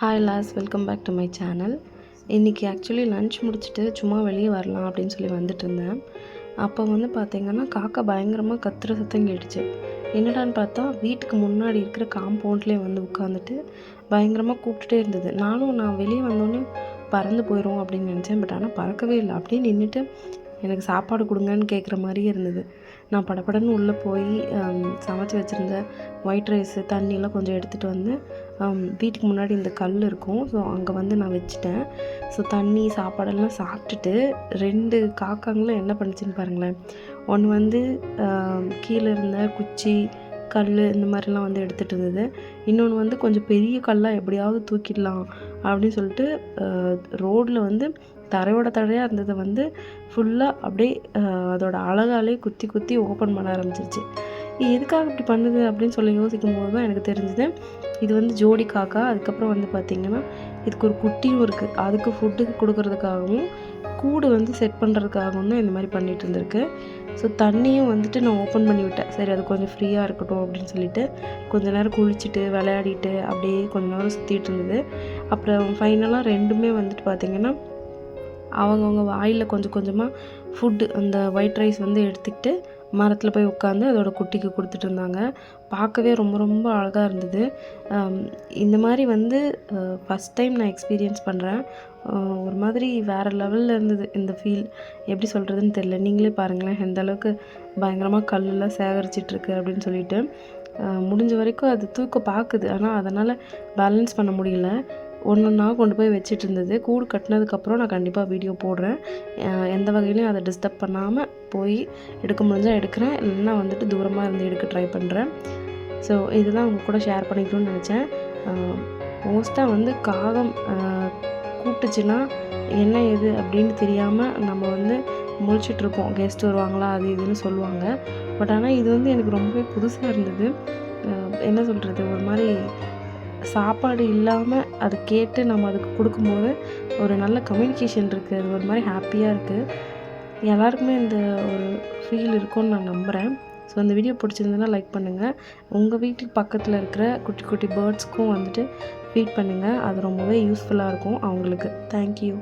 Hi loss welcome back to my channel இன்றைக்கி actually lunch முடிச்சுட்டு சும்மா வெளியே வரலாம் அப்படின்னு சொல்லி வந்துட்டு இருந்தேன். அப்போ வந்து பார்த்திங்கன்னா காக்கா பயங்கரமாக கத்துற சத்தம் கேட்டுச்சு. என்னடான்னு பார்த்தா வீட்டுக்கு முன்னாடி இருக்கிற காம்பவுண்ட்லேயே வந்து உட்காந்துட்டு பயங்கரமாக கூப்பிட்டுட்டே இருந்தது. நானும் நான் வெளியே வந்தோடனே பறந்து போயிடும் அப்படின்னு நினச்சேன். பட் ஆனால் பறக்கவே இல்லை. அப்படியே நின்றுட்டு எனக்கு சாப்பாடு கொடுங்கன்னு கேட்குற மாதிரியே இருந்தது. நான் படபடன்னு உள்ளே போய் சமைச்சி வச்சுருந்த ஒயிட் ரைஸு தண்ணியெல்லாம் கொஞ்சம் எடுத்துகிட்டு வந்து வீட்டுக்கு முன்னாடி இந்த கல் இருக்கும். ஸோ அங்கே வந்து நான் வச்சுட்டேன். ஸோ தண்ணி சாப்பாடெல்லாம் சாப்பிட்டுட்டு ரெண்டு காக்காங்களும் என்ன பண்ணுச்சுன்னு பாருங்களேன். ஒன்று வந்து கீழே இருந்த குச்சி கல் இந்த மாதிரிலாம் வந்து எடுத்துகிட்டு இருந்தது. இன்னொன்று வந்து கொஞ்சம் பெரிய கல்லாக எப்படியாவது தூக்கிடலாம் அப்படின்னு சொல்லிட்டு ரோடில் வந்து தரையோட தரையாக இருந்ததை வந்து ஃபுல்லாக அப்படியே அதோடய அதோட அழகாலே குத்தி குத்தி ஓப்பன் பண்ண ஆரம்பிச்சிருச்சு. எதுக்காக இப்படி பண்ணுது அப்படின்னு சொல்லி யோசிக்கும் போது தான் எனக்கு தெரிஞ்சுது. இது வந்து ஜோடி காக்கா அதுக்கப்புறம் வந்து பார்த்திங்கன்னா இதுக்கு ஒரு குட்டியும் இருக்குது அதுக்கு ஃபுட்டு கொடுக்கறதுக்காகவும் கூடு வந்து செட் பண்ணுறதுக்காகவும் தான் இந்த மாதிரி பண்ணிட்டு இருந்திருக்கு. ஸோ தண்ணியும் வந்துட்டு நான் ஓப்பன் பண்ணி விட்டேன். சரி அது கொஞ்சம் ஃப்ரீயாக இருக்கட்டும் அப்படின்னு சொல்லிட்டு கொஞ்ச நேரம் குளிச்சுட்டு விளையாடிட்டு அப்படியே கொஞ்ச நேரம் சுற்றிட்டு இருந்தது. அப்புறம் ஃபைனலாக ரெண்டுமே வந்துட்டு பார்த்திங்கன்னா அவங்கவுங்க வாயில் கொஞ்சம் கொஞ்சமாக ஃபுட்டு அந்த ஒயிட் ரைஸ் வந்து எடுத்துக்கிட்டு மரத்தில் போய் உட்காந்து அதோட குட்டிக்கு கொடுத்துட்டு இருந்தாங்க பார்க்கவே ரொம்ப ரொம்ப அழகாக இருந்தது. இந்த மாதிரி வந்து ஃபஸ்ட் டைம் நான் எக்ஸ்பீரியன்ஸ் பண்ணுறேன் ஒரு மாதிரி வேறு லெவலில் இருந்தது இந்த ஃபீல் எப்படி சொல்கிறதுன்னு தெரில நீங்களே பாருங்களேன் எந்த அளவுக்கு பயங்கரமாக கல்லெல்லாம் சேகரிச்சிட்ருக்கு அப்படின்னு சொல்லிட்டு. முடிஞ்ச வரைக்கும் அது தூக்க பார்க்குது. ஆனால் அதனால் பேலன்ஸ் பண்ண முடியல. ஒன்று ஒன்றா கொண்டு போய் வச்சுட்டு இருந்தது கூடு கட்டினதுக்கப்புறம் நான் கண்டிப்பாக வீடியோ போடுறேன். எந்த வகையிலையும் அதை டிஸ்டர்ப் பண்ணாமல் போய் எடுக்க முடிஞ்சால் எடுக்கிறேன். இல்லைன்னா வந்துட்டு தூரமாக இருந்து எடுக்க ட்ரை பண்ணுறேன் ஸோ இதுதான் உங்கள் கூட ஷேர் பண்ணிக்கணும்னு நினச்சேன். மோஸ்ட்டாக வந்து காகம் கூப்பிட்டுச்சுன்னா என்ன எது அப்படின்னு தெரியாமல் நம்ம வந்து முழிச்சிட்ருப்போம் கெஸ்ட் வருவாங்களா அது இதுன்னு சொல்லுவாங்க. பட் ஆனால் இது வந்து எனக்கு ரொம்பவே புதுசாக இருந்தது. என்ன சொல்கிறது ஒரு மாதிரி சாப்பாடு இல்லாமல் அது கேட்டு நம்ம அதுக்கு கொடுக்கும்போது ஒரு நல்ல கம்யூனிகேஷன் இருக்குது அது ஒரு மாதிரி ஹாப்பியாக இருக்குது எல்லாருக்குமே இந்த ஒரு ஃபீல் இருக்கும்னு நான் நம்புகிறேன் ஸோ இந்த வீடியோ பிடிச்சிருந்ததுன்னா லைக் பண்ணுங்கள் உங்கள் வீட்டுக்கு பக்கத்தில் இருக்கிற குட்டி குட்டி பேர்ட்ஸ்க்கும் வந்துட்டு ஃபீட் பண்ணுங்கள் அது ரொம்பவே யூஸ்ஃபுல்லாக இருக்கும் அவங்களுக்கு. தேங்க்யூ